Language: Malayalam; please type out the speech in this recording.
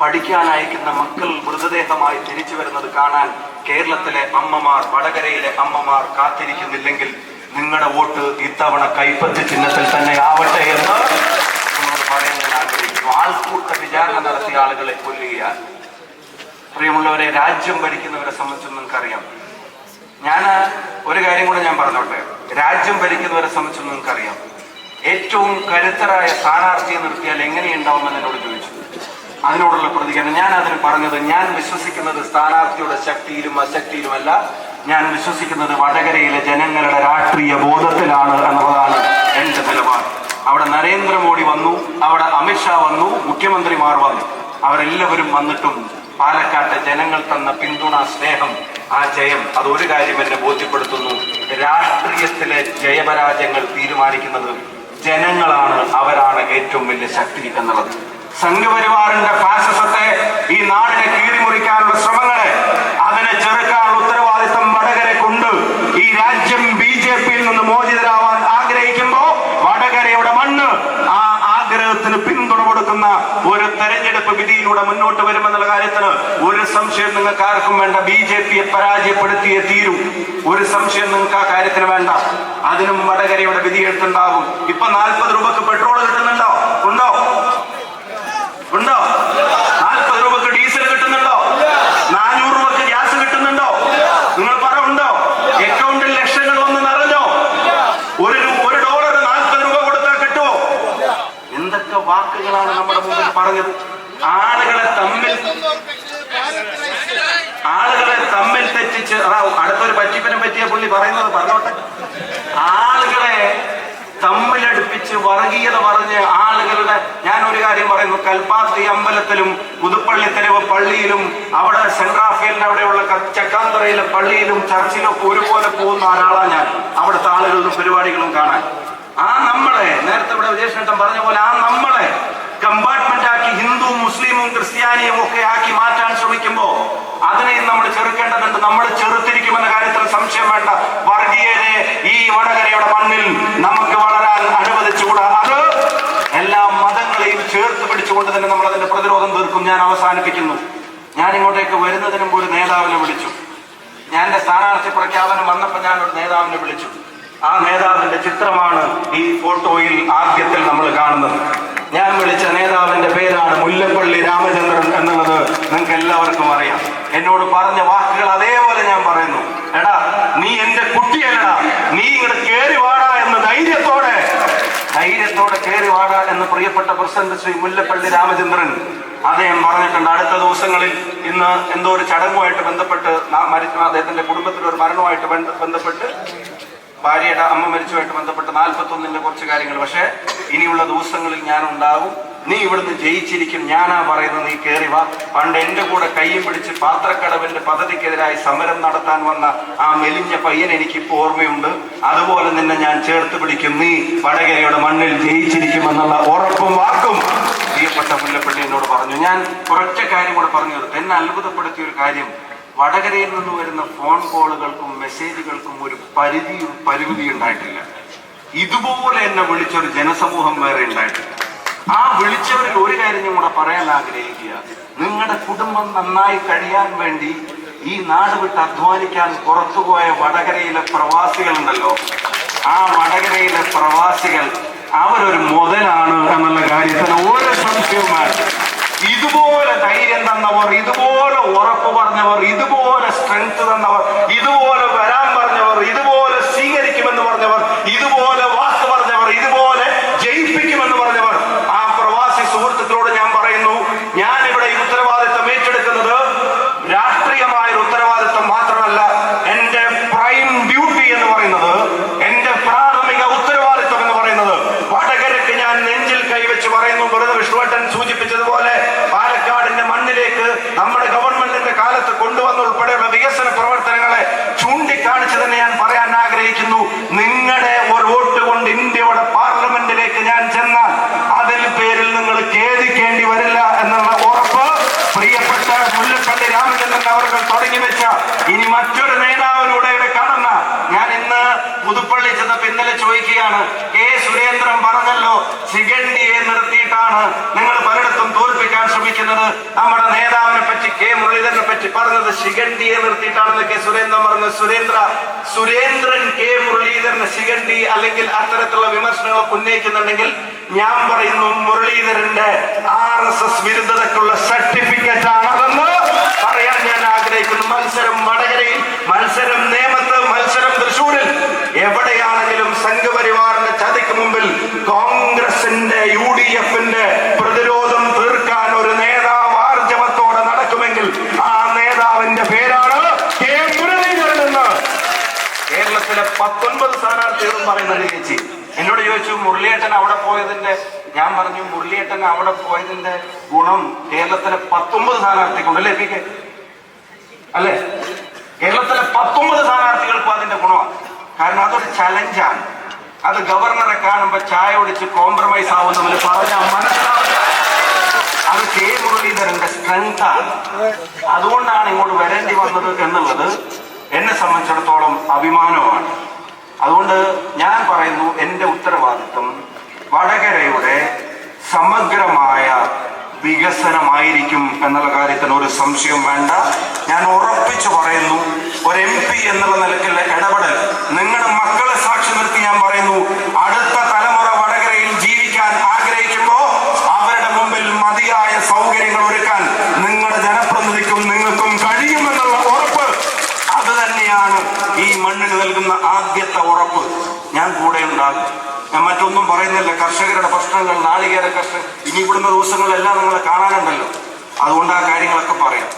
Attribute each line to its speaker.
Speaker 1: പഠിക്കാൻ അയക്കുന്ന മക്കൾ മൃതദേഹമായി തിരിച്ചു വരുന്നത് കാണാൻ കേരളത്തിലെ അമ്മമാർ വടകരയിലെ അമ്മമാർ കാത്തിരിക്കുന്നില്ലെങ്കിൽ നിങ്ങളുടെ വോട്ട് ഇത്തവണ കൈപ്പത്തി ചിഹ്നത്തിൽ തന്നെ ആവട്ടെ എന്ന് ആൾക്കൂട്ട വിചാരണ നടത്തിയ ആളുകളെ കൊല്ലുകയാണ്. പ്രിയമുള്ളവരെ രാജ്യം ഭരിക്കുന്നവരെ സംബന്ധിച്ച് നിങ്ങൾക്കറിയാം. ഞാൻ ഒരു കാര്യം കൂടെ ഞാൻ പറഞ്ഞോട്ടെ. രാജ്യം ഭരിക്കുന്നവരെ സംബന്ധിച്ച് നിങ്ങൾക്കറിയാം. ഏറ്റവും കരുത്തരായ സ്ഥാനാർത്ഥിയെ നിർത്തിയാൽ എങ്ങനെയുണ്ടാവുമെന്ന് എന്നോട് ചോദിച്ചു. അതിനോടുള്ള പ്രതികരണം. ഞാൻ അതിന് പറഞ്ഞത് ഞാൻ വിശ്വസിക്കുന്നത് സ്ഥാനാർത്ഥിയുടെ ശക്തിയിലും അശക്തിയിലുമല്ല. ഞാൻ വിശ്വസിക്കുന്നത് വടകരയിലെ ജനങ്ങളുടെ രാഷ്ട്രീയ ബോധത്തിലാണ് എന്നുള്ളതാണ് എന്റെ നിലപാട്. അവിടെ നരേന്ദ്രമോദി വന്നു അവിടെ അമിത്ഷാ വന്നു മുഖ്യമന്ത്രിമാർ വന്നു. അവരെല്ലാവരും വന്നിട്ടും പാലക്കാട്ടെ ജനങ്ങൾ തന്ന പിന്തുണ സ്നേഹം ആ ജയം അതൊരു കാര്യം എന്നെ ബോധ്യപ്പെടുത്തുന്നു. രാഷ്ട്രീയത്തിലെ ജയപരാജയങ്ങൾ തീരുമാനിക്കുന്നത് ജനങ്ങളാണ് അവരാണ് ഏറ്റവും വലിയ ശക്തി എന്നുള്ളത്. സംഘപരിവാറിന്റെ ഫാസിസത്തെ ഈ നാടിനെ കീറിമുറിക്കാനുള്ള ശ്രമങ്ങളെ അതിനെ ചെറുക്കാനുള്ള ഉത്തരവാദിത്തം കൊണ്ട് ഈ രാജ്യം ബി ജെ പിയിൽ നിന്ന് മോചിതരാവാൻ ആഗ്രഹിക്കുമ്പോ വടകരയുടെ മണ്ണ് ആ ആഗ്രഹത്തിന് പിന്തുണ കൊടുക്കുന്ന ഒരു തെരഞ്ഞെടുപ്പ് വിധിയിലൂടെ മുന്നോട്ട് വരുമെന്നുള്ള കാര്യത്തിന് ഒരു സംശയം നിങ്ങൾക്ക് ആർക്കും വേണ്ട. ബി ജെ പിയെ പരാജയപ്പെടുത്തിയേ തീരും. ഒരു സംശയം നിങ്ങൾക്ക് ആ കാര്യത്തിന് വേണ്ട. അതിനും വടകരയുടെ വിധി എടുത്തുണ്ടാകും ഇപ്പൊ നാൽപ്പത് രൂപക്ക് പെട്രോൾ കിട്ടുന്നുണ്ടോ? ഉണ്ടോ? ഉണ്ടോ? നാൽപ്പത് രൂപക്ക് ഡീസൽ കിട്ടുന്നുണ്ടോ? നാനൂറ് രൂപക്ക് ഗ്യാസ് കിട്ടുന്നുണ്ടോ? നിങ്ങൾ പറ ഉണ്ടോ? അക്കൗണ്ടിൽ ലക്ഷങ്ങൾ ഒന്ന് നിറഞ്ഞോ? ഒരു ഒരു ഡോളർ നാൽപ്പത് രൂപ കൊടുത്താൽ കിട്ടുമോ എന്തൊക്കെ വാക്കുകളാണ് നമ്മുടെ മുമ്പിൽ പറഞ്ഞത്? ആളുകളെ തമ്മിൽ ആളുകളെ തമ്മിൽ തെറ്റിച്ച് അടുത്തൊരു പറ്റിപ്പിനെ പറ്റിയ പുള്ളി പറയുന്നത് പറഞ്ഞോട്ടെ? ആളുകളെ തമ്മിലടുപ്പിച്ച് വർഗീയത പറഞ്ഞ് ആളുകളുടെ ഞാൻ ഒരു കാര്യം പറയുന്നു. കൽപ്പാത്തി അമ്പലത്തിലും പുതുപ്പള്ളി തെരുവ് പള്ളിയിലും അവിടെ സെന്റ് റാഫേലിന്റെ അവിടെയുള്ള ചക്കാന്തറയിലെ പള്ളിയിലും ചർച്ചിലും ഒരുപോലെ പോകുന്ന ഒരാളാണ് ഞാൻ. അവിടുത്തെ ആളുകളിലും പരിപാടികളും കാണാൻ. ആ നമ്മളെ നേരത്തെ ഇവിടെ വിജയശേട്ടൻ പറഞ്ഞ പോലെ ആ നമ്മളെ കമ്പാർട്ട്മെന്റ് ആക്കി ഹിന്ദു മുസ്ലിമും ക്രിസ്ത്യാനിയും ഒക്കെ ആക്കി മാറ്റാൻ ശ്രമിക്കുമ്പോ അതിനെ നമ്മൾ ചെറുക്കേണ്ടതുണ്ട്. നമ്മൾ ചെറുത്തിരിക്കുമെന്ന കാര്യത്തിൽ സംശയം വേണ്ട. വർഗീയതയെ ഈ വടകരയുടെ മണ്ണിൽ നമുക്ക് വളരാൻ അനുവദിച്ചുകൂടാ പിടിച്ചുകൊണ്ട് തന്നെ നമ്മൾ അതിന്റെ പ്രതിരോധം തീർക്കും. ഞാൻ അവസാനിപ്പിക്കുന്നു. ഞാൻ ഇങ്ങോട്ടേക്ക് വരുന്നതിന് മുമ്പ് ഒരു നേതാവിനെ വിളിച്ചു. ഞാൻ എന്റെ സ്ഥാനാർത്ഥി പ്രഖ്യാപനം വന്നപ്പോൾ ഞാൻ ഒരു നേതാവിനെ വിളിച്ചു. ആ നേതാവിന്റെ ചിത്രമാണ് ഈ ഫോട്ടോയിൽ ആദ്യത്തിൽ നമ്മൾ കാണുന്നത്. ഞാൻ വിളിച്ച നേതാവിന്റെ പേരാണ് മുല്ലപ്പള്ളി രാമചന്ദ്രൻ എന്നുള്ളത് നിങ്ങൾക്ക് എല്ലാവർക്കും അറിയാം. എന്നോട് പറഞ്ഞ വാക്കുകൾ അതേപോലെ ഞാൻ പറയുന്നു എടാ നീ എന്റെ കുട്ടിയല്ലടാ നീ ഇങ്ങോട്ട് കേറി വാടാ എന്ന് ധൈര്യത്തോടെ ധൈര്യത്തോടെ കയറി വാടാ എന്ന് പ്രിയപ്പെട്ട പ്രസിഡന്റ് ശ്രീ മുല്ലപ്പള്ളി രാമചന്ദ്രൻ അദ്ദേഹം പറഞ്ഞിട്ടുണ്ട്. അടുത്ത ദിവസങ്ങളിൽ ഇന്ന് എന്തോ ഒരു ചടങ്ങുമായിട്ട് ബന്ധപ്പെട്ട് അദ്ദേഹത്തിന്റെ കുടുംബത്തിൽ ഒരു മരണവുമായിട്ട് ബന്ധപ്പെട്ട് ഭാര്യയുടെ അമ്മ മരിച്ചുമായിട്ട് ബന്ധപ്പെട്ട് നാൽപ്പത്തി ഒന്നിന്റെ കുറച്ച് കാര്യങ്ങൾ. പക്ഷേ ഇനിയുള്ള ദിവസങ്ങളിൽ ഞാൻ ഉണ്ടാകും നീ ഇവിടുന്ന് ജയിച്ചിരിക്കും. ഞാനാ പറയുന്നത് നീ കയറി വാ. പണ്ട് എന്റെ കൂടെ കൈയും പിടിച്ച് പാത്രക്കടവിന്റെ പദ്ധതിക്കെതിരായി സമരം നടത്താൻ വന്ന ആ മെലിഞ്ഞ പയ്യൻ എനിക്കിപ്പോ ഓർമ്മയുണ്ട്. അതുപോലെ നിന്നെ ഞാൻ ചേർത്ത് പിടിക്കും. നീ വടകരയുടെ മണ്ണിൽ ജയിച്ചിരിക്കുമെന്നുള്ള ഉറപ്പും വാക്കും പ്രിയപ്പെട്ട മുല്ലപ്പള്ളി എന്നോട് പറഞ്ഞു. ഞാൻ ഒരൊറ്റ കാര്യം കൂടെ പറഞ്ഞു എന്നെ അത്ഭുതപ്പെടുത്തിയ ഒരു കാര്യം. വടകരയിൽ നിന്ന് വരുന്ന ഫോൺ കോളുകൾക്കും മെസ്സേജുകൾക്കും ഒരു പരിധി പരിമിതി ഉണ്ടായിട്ടില്ല ഇതുപോലെ എന്നെ വിളിച്ചൊരു ജനസമൂഹം വേറെ ഉണ്ടായിട്ടില്ല. ആ വിളിച്ചവരിൽ ഒരു കാര്യം കൂടെ പറയാൻ ആഗ്രഹിക്കുക. നിങ്ങളുടെ കുടുംബം നന്നായി കഴിയാൻ വേണ്ടി ഈ നാട് വിട്ട് അധ്വാനിക്കാൻ പുറത്തുപോയ വടകരയിലെ പ്രവാസികളുണ്ടല്ലോ. ആ വടകരയിലെ പ്രവാസികൾ അവരൊരു മുതലാണ് എന്നുള്ള കാര്യത്തിൽ ഒരു സംശയവുമാണ് ഇതുപോലെ ധൈര്യം തന്നവർ ഇതുപോലെ ഉറപ്പ് പറഞ്ഞവർ ഇതുപോലെ സ്ട്രെങ്ത് തന്നവർ ഇതുപോലെ വരാൻ പറഞ്ഞവർ ഇതുപോലെ സ്വീകരിക്കുമെന്ന് പറഞ്ഞവർ ഇതുപോലെ വാക്ക് പറഞ്ഞവർ ഇതുപോലെ ജയിപ്പിക്കുമെന്ന് പറഞ്ഞവർ ആ പ്രവാസി സുഹൃത്തുക്കളോട് ഞാൻ പറയുന്നു ഞാൻ ഇവിടെ ഈ ഉത്തരവാദിത്തം ഏറ്റെടുക്കുന്നത് രാഷ്ട്രീയമായ ഒരു ഉത്തരവാദിത്തം മാത്രമല്ല എന്റെ പ്രൈം ഡ്യൂട്ടി എന്ന് പറയുന്നത് എന്റെ പ്രാഥമിക ഉത്തരവാദിത്തം എന്ന് പറയുന്നത് വടകരക്ക് ഞാൻ നെഞ്ചിൽ കൈവച്ച് പറയുന്നു വെറുതെ വിഷ്ണുവേട്ടൻ സൂചിപ്പിച്ചതുപോലെ പാലക്കാടിന്റെ മണ്ണിലേക്ക് നമ്മുടെ ഗവൺമെന്റിന്റെ കാലത്ത് കൊണ്ടുവന്ന ഉൾപ്പെടെയുള്ള വികസന പ്രവർത്തനങ്ങളെ ചൂണ്ടിക്കാണിച്ച് തന്നെ ഞാൻ പറയാൻ ആഗ്രഹിക്കുന്നു. നിങ്ങളുടെ ഒരു വോട്ട് കൊണ്ട് ഇന്ത്യയുടെ പാർലമെന്റിലേക്ക് ഞാൻ ചെന്നാൽ അതിൽ പേരിൽ നിങ്ങൾ ഖേദിക്കേണ്ടി വരില്ല എന്നുള്ള ഉറപ്പ് പ്രിയപ്പെട്ട മുല്ലപ്പള്ളി രാമചന്ദ്രൻ അവർ തുടങ്ങി വെച്ച ഇനി മറ്റൊരു നേതാവിലൂടെ കാണുന്ന ഞാൻ ഇന്ന് പുതുപ്പള്ളി ചെന്നപ്പോ ഇന്നലെ ചോദിക്കുകയാണ് കെ സുരേന്ദ്രൻ പറഞ്ഞല്ലോ സിഗണ്ടിയെ നിർത്തിയിട്ടാണ് നിങ്ങൾ പലയിടത്തും തോൽപ്പിക്കാൻ ശ്രമിക്കുന്നത്? നമ്മുടെ നേതാവിനെ പറ്റി കെ മുരളീധരനെ പറ്റി പറഞ്ഞത് ശിഖണ്ഡിയെ നിർത്തിയിട്ടാണെന്ന് കെ സുരേന്ദ്രൻ പറഞ്ഞത് സുരേന്ദ്ര സുരേന്ദ്രൻ കെ മുരളീധരന് ശിഖണ്ഡി അല്ലെങ്കിൽ അത്തരത്തിലുള്ള വിമർശനങ്ങൾ ഉന്നയിക്കുന്നുണ്ടെങ്കിൽ ഞാൻ പറയുന്നു മുരളീധരന്റെ ആർ എസ് എസ് വിരുദ്ധതയ്ക്കുള്ള സർട്ടിഫിക്കറ്റ് ആണതെന്ന് പറയാൻ ഞാൻ ആഗ്രഹിക്കുന്നു. മത്സരം വടകരയിൽ മത്സരം നേമത്ത് മത്സരം തൃശൂരിൽ എവിടെയാണെങ്കിലും സംഘപരിവാറിന്റെ ചതിക്ക് മുമ്പിൽ കോൺഗ്രസിന്റെ യു ഡി എഫിന്റെ പ്രതിരോധം തീർക്കാൻ ഒരു നേതാവ് ആർജവത്തോടെ നടക്കുമെങ്കിൽ ആ നേതാവിന്റെ പേരാണ് കെ മുരളീധരൻ എന്ന്. കേരളത്തിലെ പത്തൊൻപത് സ്ഥാനാർത്ഥികളും പറയുന്നത് ചേച്ചി. എന്നോട് ചോദിച്ചു മുരളിയേട്ടൻ അവിടെ പോയതിന്റെ ഞാൻ പറഞ്ഞു മുരളിയേട്ടൻ അവിടെ പോയതിന്റെ ഗുണം കേരളത്തിലെ പത്തൊമ്പത് സ്ഥാനാർത്ഥിക്കുണ്ടല്ലേ പി കെ? അല്ലേ? കേരളത്തിലെ പത്തൊമ്പത് സ്ഥാനാർത്ഥികൾക്കും അതിന്റെ ഗുണമാണ്. കാരണം അതൊരു ചലഞ്ചാണ് അത് ഗവർണറെ കാണുമ്പോ ചായ ഒടിച്ച് കോംപ്രമൈസ് ആവുന്നവര് പറഞ്ഞാൽ മനസ്സിലാവില്ല. അത് കെ മുരളീധരന്റെ സ്ട്രെങ്ത് ആണ്. അതുകൊണ്ടാണ് ഇങ്ങോട്ട് വരേണ്ടി വന്നത് എന്നുള്ളത് എന്നെ സംബന്ധിച്ചിടത്തോളം അഭിമാനമാണ്. അതുകൊണ്ട് ഞാൻ പറയുന്നു എന്റെ ഉത്തരവാദിത്വം വടകരയുടെ സമഗ്രമായ വികസനമായിരിക്കും എന്നുള്ള കാര്യത്തിന് ഒരു സംശയം വേണ്ട. ഞാൻ ഉറപ്പിച്ചു പറയുന്നു ഒരു എം പി എന്നുള്ള നിലക്കുള്ള ഇടപെടൽ തന്നെയാണ് ഈ മണ്ണിന് നൽകുന്ന ആദ്യത്തെ ഉറപ്പ് ഞാൻ കൂടെ ഉണ്ടാകും. ഞാൻ മറ്റൊന്നും പറയുന്നില്ല. കർഷകരുടെ പ്രശ്നങ്ങൾ നാളികേര കർഷകർ ഇനി ഇവിടുന്ന ദിവസങ്ങളെല്ലാം നിങ്ങളെ കാണാനുണ്ടല്ലോ. അതുകൊണ്ട് ആ കാര്യങ്ങളൊക്കെ പറയാം.